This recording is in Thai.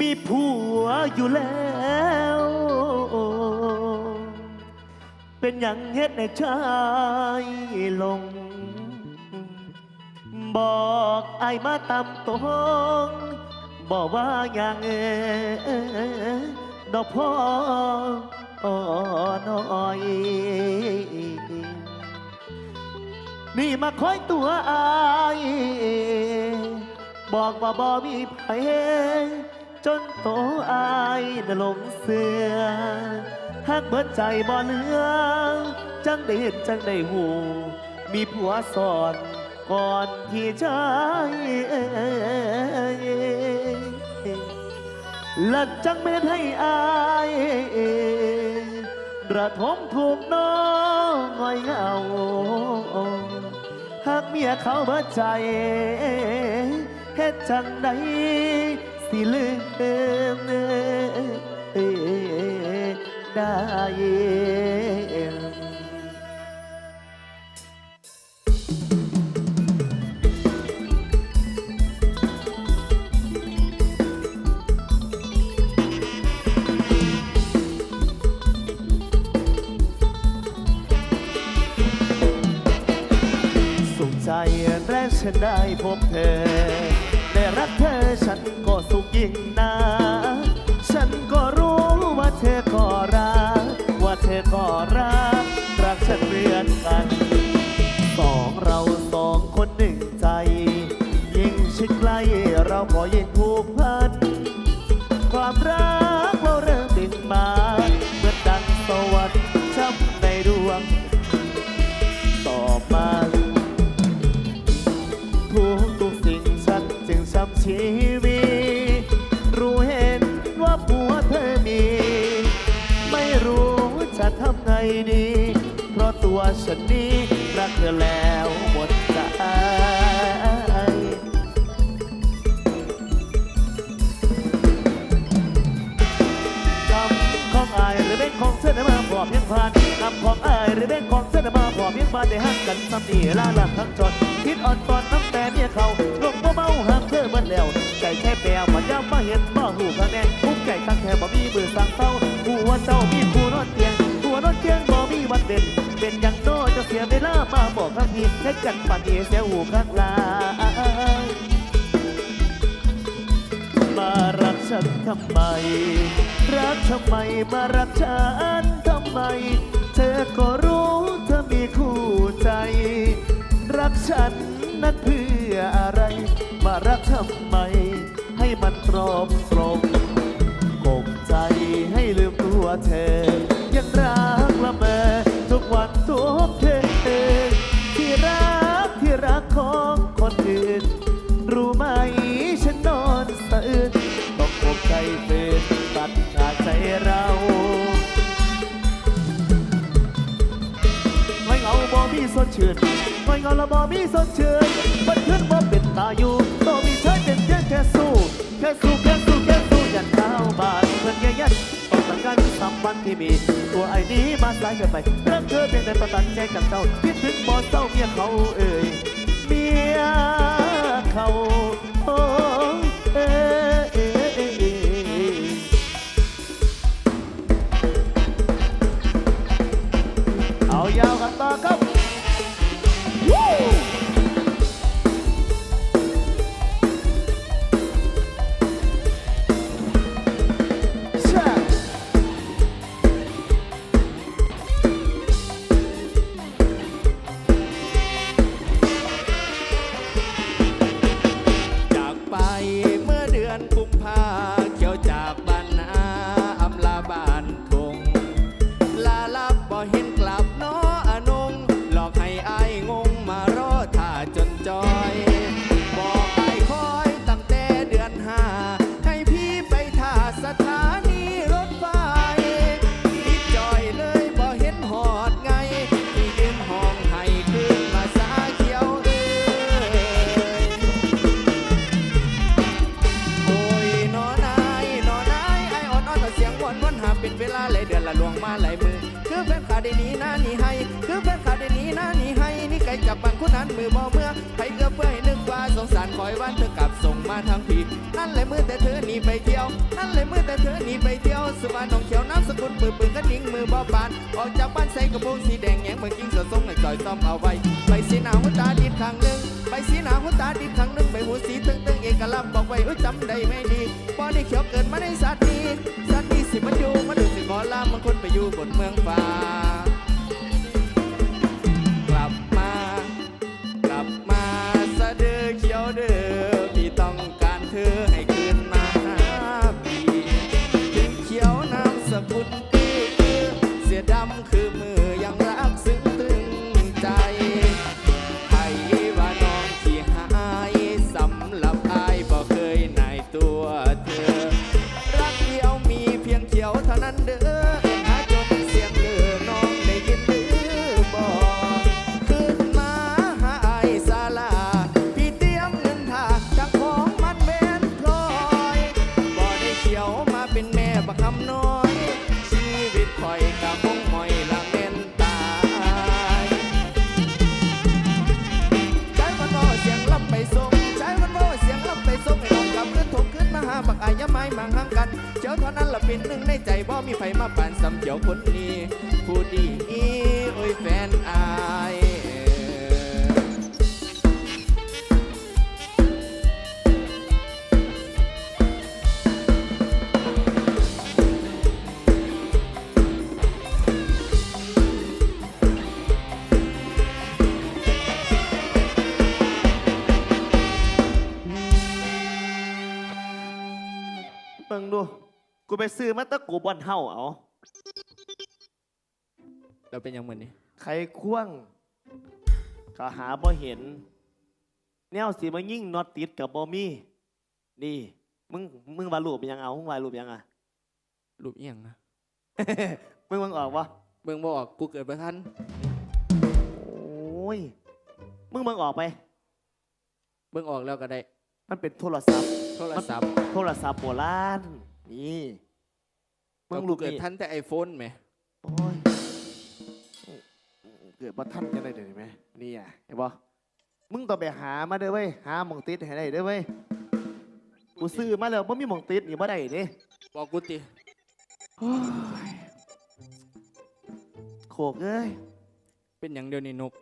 มีผัวอยู่แล้ว เป็นอย่างเฮ็ดในชายลง บอกไอ้มาตามตรงบอกว่าอย่างเอดอกพ่อน้อย นี่มาคอยตัวอาย บอกว่าบ่มีไผ จนโตอายน่ะหลงเสือหักเบิดใจบ่เหลือจังได้เห็นจังได้หู มีผัวสอนก่อนที่ใจและจังเม็นให้อายระทมถูกน้องงอยเหงาหากเมียเขาเบิดใจเฮ็ดจังใด สิลืมได้สุขใจแรกฉันได้พบเธอ รักเธอฉันก็สุขยิ่งนาฉันก็รู้ว่าเธอก็รัก ว่าเธอก็รัก รักฉันเหมือนกัน สองเราสองคนหนึ่งใจ ยิ่งชิดใกล้เราก็ยิ่งผูกพัน ความรัก ดี เพราะตัวฉันนี้รักเธอแล้วหมดใจคำของอายหรือเป็นของเธอได้มาพอเพียงผ่านคำของอายหรือเป็นของเธอได้มาพอเพียงผ่านได้หักกันซ้ำนี่ลาลักทั้งจนคิดอ่อนตอนน้ำแต่เนี่ยเขาลงบ่เมาหักเธอเหมือแล้วใจแค่แปลมันย้ำมาเห็นบ่หูคะแนนคุ้มใจตั้งแค่บ่มีมือสั่งเศร้าหัวเจ้ามี เด่นเป็นอย่างโน้จะเสียเวลามาบอกคำพีแค่กันปานนี้เสียหูข้างลามารักฉันทำไม รักทำไมมารักฉันทำไม เธอก็รู้เธอมีคู่ใจ รักฉันนั้นเพื่ออะไร มารักทำไม ให้มันตรอบตรงกบใจให้ลืมตัวเธอ ชื่นไม่เงาและบ่มีสดชื่นบันขึ้นบ่เป็นตาอยู่ต่อมีเธอเป็นเพียงแค่สู้แค่สู้แค่สู้แค่สู้ยันเท้าบาดเพื่อนแย่ยันต้องสังกันสัมพันธ์ที่มี ตัวไอ้นี้มาสายเกินไปรักเธอเป็นแต่ประตันใจกับเจ้าคิดถึงบ่เศร้าเมียเขาเอ่ยเมียเขา คือแฟนขาได้หนี้นะหนี่ให้ คือแฟนขาได้หนี้นะหนี่ให้ นี่ไก่จับบังคุณนั้นมือบ่เมื่อใครเกือบเพื่อให้นึกว่าสงสารคอยวันเธอกลับส่งมาทางผีนั่นแหละมือแต่เธอหนีไปเที่ยว นั่นเลยมือแต่เธอหนีไปเที่ยวสุวรรณน้องเขียวน้ำสกุลปืนปืนกระดิ่งมือบอบาน ออกจากบ้านใส่กระโปรงสีแดงแงงเมืองกิ้งเสือทรงให้จอยซ่อมเอาไว้ไปสีหนาหัวตาดิดข้างหนึ่งไปสีหนาหัวตาดิดข้างหนึ่งไปหูสีตึงตึงเอกลักษณ์บอกไว้เอ้ยจำได้ไม่ดีพอได้เขียวเกิดมาในสัตว์นี้สัตว์นี้สิมันอยู่มัน ลามังคนไปอยู่บนเมืองฟ้า ห่างกันเจ้าเท่านั้นละเป็นหนึ่งในใจบ่มีไผมาปานสำเจียวคนนี้ ผู้ดีโอ้ยแฟนอา กูไปซื้อมาตะกูบอนเฮาเอา เราเป็นยังเหมือนนี้ใครควงก็หาบ่เห็น แนวสิมายิ่งน็อตติดกับบ่มีนี่ มึง มึงวาดรูปยังเอามึงวาดรูปยังอะ รูปเอียงนะ มึงมึงออกวะเบิ่งบออกกูเกิดประทันโอ้ย มึงมึงออกไป เบิ่งออกแล้วก็ได้ มันเป็นโทรศัพท์ โทรศัพท์ โทรศัพท์โบราณ นี่มึงก็รูกูปเกิดนี่ทันแต่ไอโฟนไหมโอ้ยเกิดมาท่านกันได้เดี๋ยวนี้ไหมนี่อะเห็นปะมึงต้องไปหามาเด้อเว้ยหาหมองติดให้ได้เด้อเว้ยกูซื้อมาแล้วบ่มีหมองติดนี่บ่ได้เด้บอกกูติโอ้ยโขกเอ้ย เป็นอย่างเดียวนี่นก